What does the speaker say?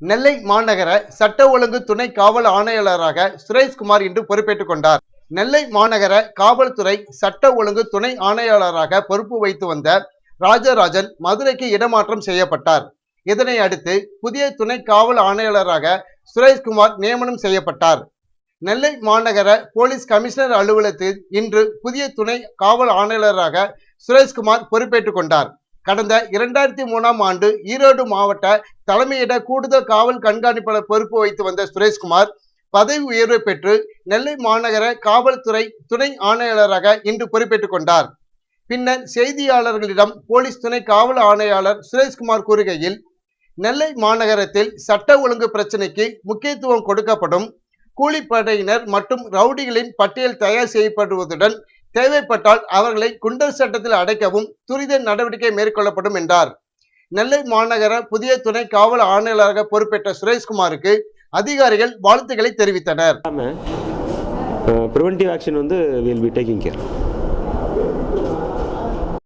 நெல்லை மாநகர சட்ட ஒழுங்கு துணை காவல் ஆணையாளராக சுரேஷ்குமார் இன்று பொறுப்பேற்றுக் கொண்டார். நெல்லை மாநகர காவல்துறை சட்ட ஒழுங்கு துணை ஆணையாளராக பொறுப்பு வைத்து வந்த ராஜராஜன் மதுரைக்கு இடமாற்றம் செய்யப்பட்டார். இதனை அடுத்து புதிய துணை காவல் ஆணையாளராக சுரேஷ்குமார் நியமனம் செய்யப்பட்டார். நெல்லை மாநகர போலீஸ் கமிஷனர் அலுவலகத்தில் இன்று புதிய துணை காவல் ஆணையாளராக சுரேஷ்குமார் பொறுப்பேற்றுக் கொண்டார். கடந்த இரண்டாயிரத்தி மூணாம் ஆண்டு ஈரோடு மாவட்ட தலைமையிட கூடுதல் காவல் கண்காணிப்பாளர் பொறுப்பு வைத்து வந்த சுரேஷ்குமார் பதவி உயர்வு பெற்று நெல்லை மாநகர காவல்துறை துணை ஆணையாளராக இன்று பொறுப்பேற்றுக் கொண்டார். பின்னர் செய்தியாளர்களிடம் போலீஸ் துணை காவல் ஆணையாளர் சுரேஷ்குமார் கூறுகையில் நெல்லை மாநகரத்தில் சட்ட ஒழுங்கு பிரச்சினைக்கு முக்கியத்துவம் கொடுக்கப்படும் கூலிப்படையினர் மற்றும் ரவுடிகளின் பட்டியல் தயார் செய்யப்படுவதுடன் தேவைப்பட்டால் அவர்களை குண்டர் சட்டத்தில் அடைக்கவும் துரித நடவடிக்கை மேற்கொள்ளப்படும் என்றார். நெல்லை மாநகர புதிய துணை காவல் ஆணையாளராக பொறுப்பேற்ற சுரேஷ்குமாருக்கு அதிகாரிகள் வாழ்த்துக்களை தெரிவித்தனர். ப்ரிவென்டிவ் ஆக்ஷன் வந்து வில் பி டேக்கிங் கேர்